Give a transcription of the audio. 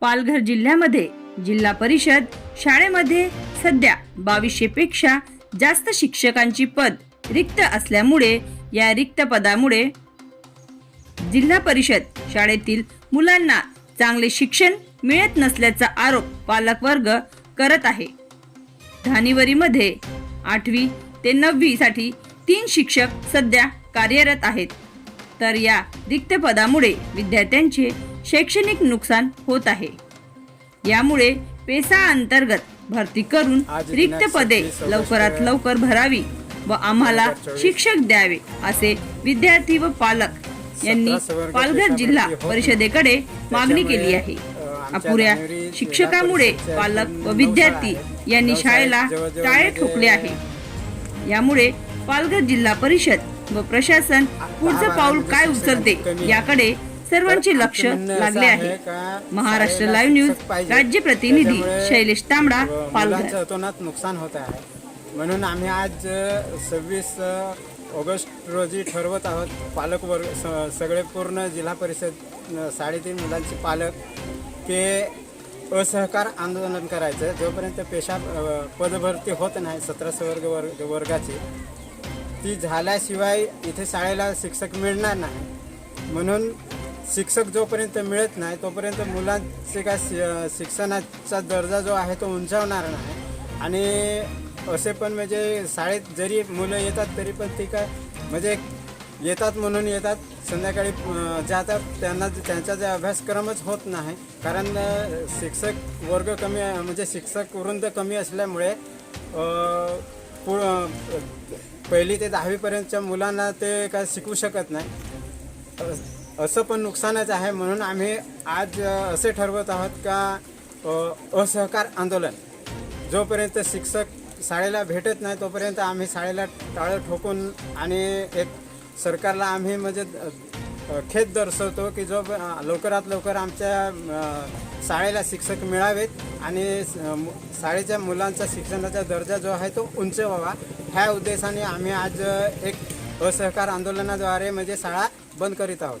पालघर जिल्ह्यामध्ये जिल्हा परिषद शाळेमध्ये सध्या बावीसशे पेक्षा जास्त शिक्षकांची पद रिक्त असल्यामुळे या रिक्त पदामुळे जिल्हा परिषद शाळेतील मुलांना चांगले शिक्षण मिळत नसल्याचा आरोप पालकवर्ग करत आहे. धानिवरीमध्ये आठवी ते नववी साठी तीन शिक्षक सध्या कार्यरत आहेत. तर या रिक्त पदामुळे विद्यार्थ्यांचे शैक्षणिक नुकसान होत आहे यामुळे पेसा अंतर्गत भरती करून रिक्त पदे 26 ऑगस्ट लवकरात लवकर भरावी व आम्हाला 2024 शिक्षक द्यावे असे विद्यार्थी व पालक यांनी 17 वर्ग पालघर जिल्हा परिषदेकडे मागणी केली आहे अपुऱ्या शिक्षकामुळे पालक व विद्यार्थी. यांनी शाळेला टाळे म्हणजे, ठोकले आहे यामुळे पालघर जिल्हा परिषद व प्रशासन पुढचं पाऊल म्हणजे काय उचलते. याकडे सर्वांचे लक्ष लागले आहे. Maharashtra live news. राज्य प्रतिनिधी शैलेश तांबडा पालघर. नुकसान होत आहे. म्हणून आम्ही आज सव्वीस ऑगस्ट रोजी ठरवत आहोत पालक वर्ग सगळे पूर्ण जिल्हा परिषद साडेतीन मुलांचे पालक ते असहकार आंदोलन करायचं. जोपर्यंत पेशा पदभरती होत नाही सतराशे वर्ग वर्ग वर्गाची ती झाल्याशिवाय इथे शाळेला शिक्षक मिळणार नाही. म्हणून शिक्षक जोपर्यंत मिळत नाही तोपर्यंत मुलांचे काय शि- शिक्षणाचा दर्जा जो आहे तो उंचावणार नाही. आणि असे पण म्हणजे शाळेत जरी मुलं येतात तरी पण ती काय म्हणजे येतात म्हणून येतात. संध्याकाळी जातात त्यांना त्यांचा जे अभ्यासक्रमच होत नाही. कारण शिक्षक वर्ग कमी म्हणजे शिक्षक वृंद कमी असल्यामुळे पु पहिली ते दहावीपर्यंतच्या मुलांना ते काय शिकवू शकत नाही. असं पण नुकसानच आहे म्हणून आम्ही आज असे ठरवत आहोत का असहकार आंदोलन. जोपर्यंत शिक्षक शाळेला भेटत नाही तोपर्यंत आम्ही शाळेला टाळं ठोकून आणि एक सरकारला आम्ही म्हणजे खेद दर्शवतो की जो लवकरात लवकर आमच्या शाळेला शिक्षक मिळावेत आणि शाळेच्या मुलांचा शिक्षणाचा दर्जा जो आहे तो उंच व्हावा. ह्या उद्देशाने आम्ही आज एक असहकार आंदोलनाद्वारे म्हणजे शाळा बंद करीत आहोत.